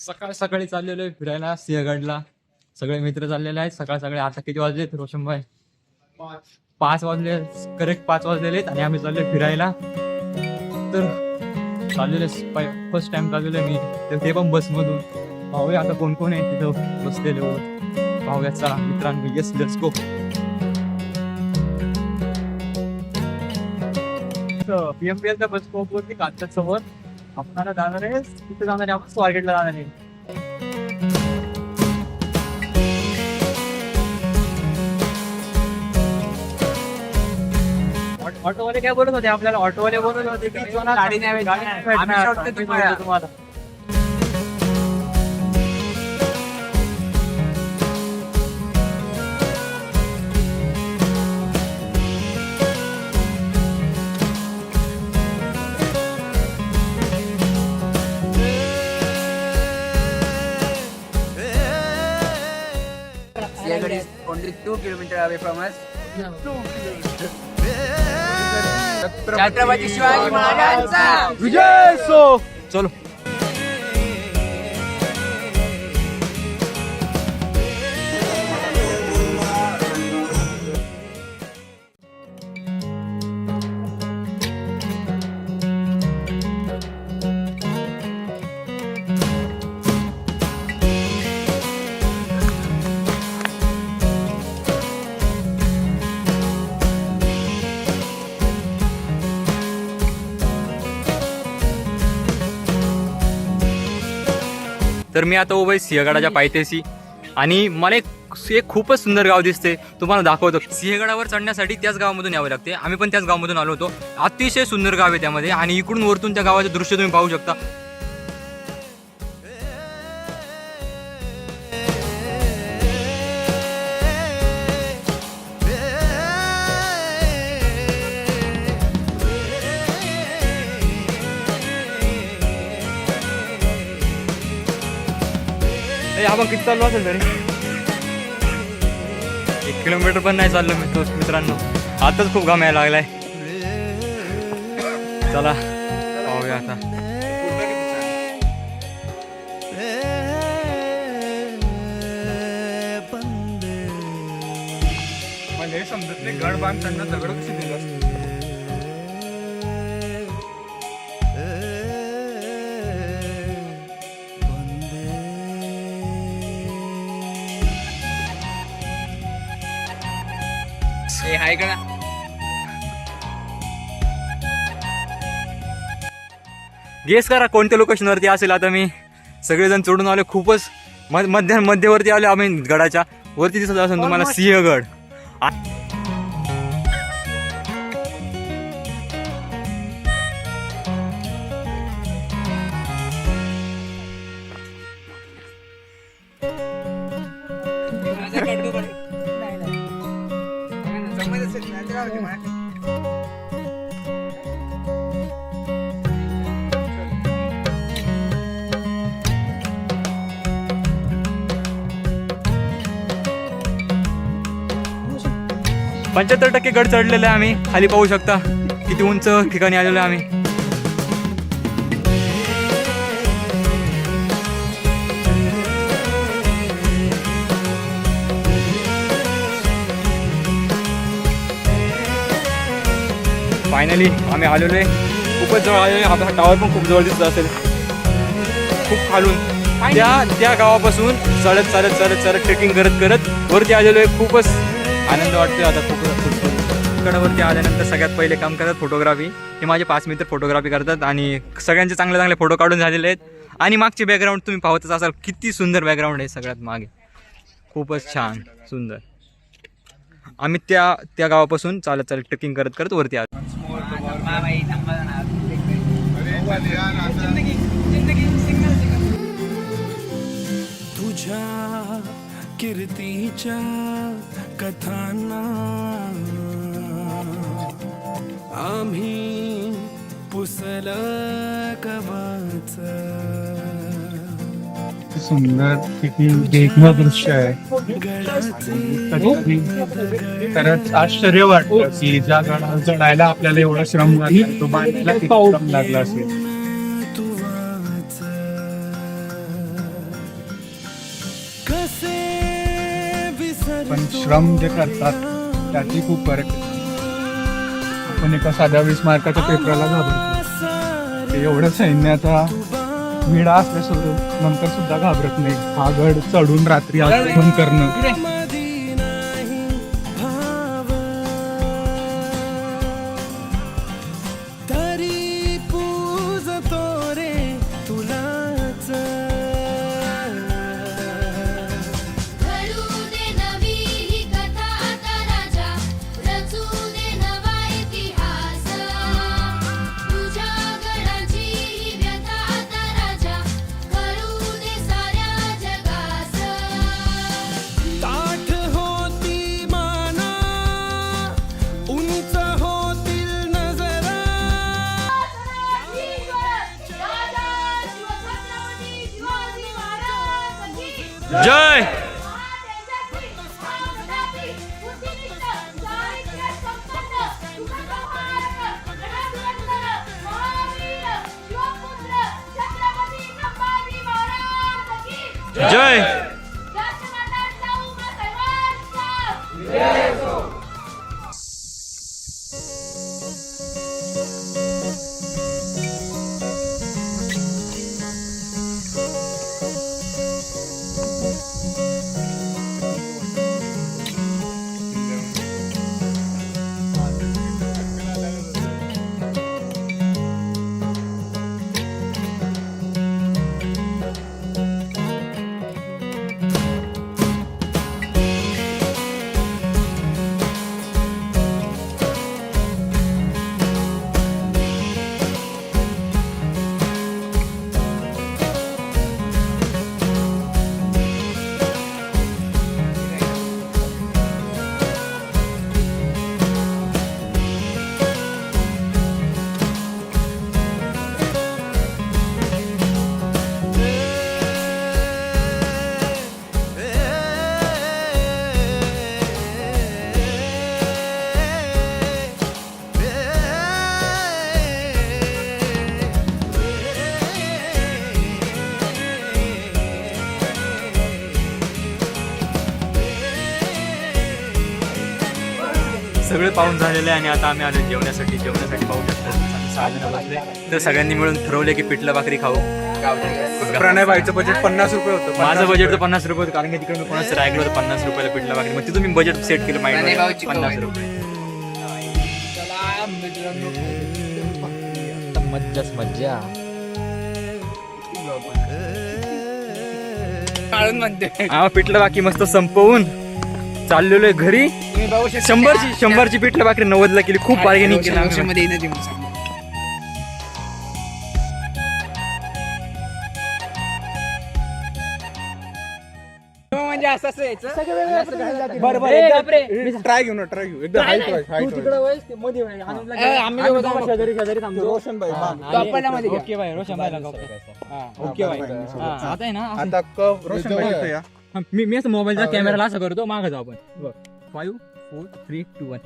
सकाळ सकाळी चाललेलो आहे फिरायला सिंहगडला. सगळे मित्र चाललेले आहेत. सकाळ सकाळी आता किती वाजले रोशनभाई पाच. वाजले करेक्ट पाच वाजलेले आहेत आणि आम्ही चाललोय फिरायला. तर चाललेले फर्स्ट टाइम चाललेलो मी. तर ते पण बसमधून पाहूया आता कोण कोण आहे तिथं बसलेले. पाहूया चला मित्रांनो येस लेट्स गो पीएमपीएलच्या बस स्टॉप वरती काच्या समोर आपल्याला जाणार आहे तिथे जाणार आहे आपण स्वारगेटला जाणार आहे ऑट- ऑटोवाले काय बोलत होते आपल्याला ऑटोवाले बोलत होते की तुम्हाला गाडी नाही भेटणार. गाडी नाही भेटणार. आम्ही सोडतो आम्ही तुम्हाला. Only two kilometers away from us. Chhatrapati Shivaji महाराजांचा विजय सो चलो तर मी आता उभं सिंहगडाच्या पायथ्याशी. आणि मला एक एक खूपच सुंदर गाव दिसते तुम्हाला दाखवतो. सिंहगडावर चढण्यासाठी त्याच गावामधून यावं लागते आम्ही पण त्याच गावामधून आलो होतो. अतिशय सुंदर गाव आहे त्यामध्ये. आणि इकडून वरतून त्या गावाचं दृश्य तुम्ही पाहू शकता. ए, आपण किती चाललो असेल तरी? एक किलोमीटर पण नाही चाललो मी तो मित्रांनो. आताच खूप घाम यायला लागलाय. चला पाहूया आता. मला हे समजत नाही गड बांधताना दगड कशी दिलं असतं? हे हाय का गेस करा कोणत्या लोकेशनवरती असेल आता मी. सगळेजण चढून आले खूपच मध्य मध्यवर्ती आले आम्ही गडाच्या. वरती दिसत असेल तुम्हाला सिंहगड. आ- पंच्याहत्तर टक्के गड चढलेले आहे आम्ही. खाली पाहू शकता किती उंच ठिकाणी आलेलो आहे आम्ही. फायनली आम्ही आलेलो आहे. खूपच जवळ आलेलो आहे. आपला टावर पण खूप जवळ दिसत असेल. खूप खालून. त्या त्या गावापासून चढत चालत चालत चालत ट्रेकिंग करत करत वरती आलेलो आहे. खूपच आनंद वाटतोय आता खूप. खूप गडावरती आल्यानंतर सगळ्यात पहिले काम करतात फोटोग्राफी हे माझे पाच मित्र फोटोग्राफी करतात आणि सगळ्यांचे चांगले चांगले फोटो काढून झालेले आहेत. आणि मागचे बॅकग्राऊंड तुम्ही पाहतच असाल किती सुंदर बॅकग्राऊंड आहे सगळ्यात मागे. खूपच छान सुंदर. आम्ही त्या त्या गावापासून चालत चालत ट्रेकिंग करत करत वरती आलो. तुझ्या कीर्तीच्या कथांना आम्ही पुसल कवाच सुंदर किती देखणं दृश्य आहे. खरंच आश्चर्य वाटलं की ज्या गणा चढायला आपल्याला एवढा श्रम लागला तो बांधायला लागला असेल. पण श्रम जे करतात त्याची खूप फरक आपण एका साध्या वीस मार्काच्या पेपरला घाबरतो एवढं सैन्याचा विडा असल्यासोबत नंतर सुद्धा घाबरत नाही. हा गड चढून रात्री आक्रमण करणं. जय जय सगळे पाहून झालेले आहे आणि आता आम्ही आलो जेवण्यासाठी जेवण्यासाठी पाहू शकतो. बसले. तर सगळ्यांनी मिळून ठरवले की पिठलं भाकरी खाऊ. प्रणय बाईचं बजेट पन्नास रुपये होतं. माझं बजेट तर पन्नास रुपये होतं कारण की तिकडे मी कोणाचं रायगड होतं पन्नास रुपयाला पिठलं भाकरी. मग तिथून मी बजेट सेट केलं माहिती पन्नास. रुपये. मज्जाच मज्जा. हा पिठलं भाकरी मस्त संपवून. चाललेलो आहे घरी. शंभरची शंभरची पिठलं भाकरी नव्वदला केली. खूप बार्गेनिंग केली आम्ही. मध्ये येणं देऊन सांग. म्हणजे असं असं यायचं. ट्राय घेऊ ना ट्राय घेऊ एकदा हाईट हाईट आम्ही दोघं जाऊ. रोशन भाई. ओके भाई रोशन भाई. ओके. भाई हा, आता आहे ना आता कप रोशन भाई मी मी असं मोबाईलचा कॅमेराला असं करतो मागं जाऊ आपण. Five four three two one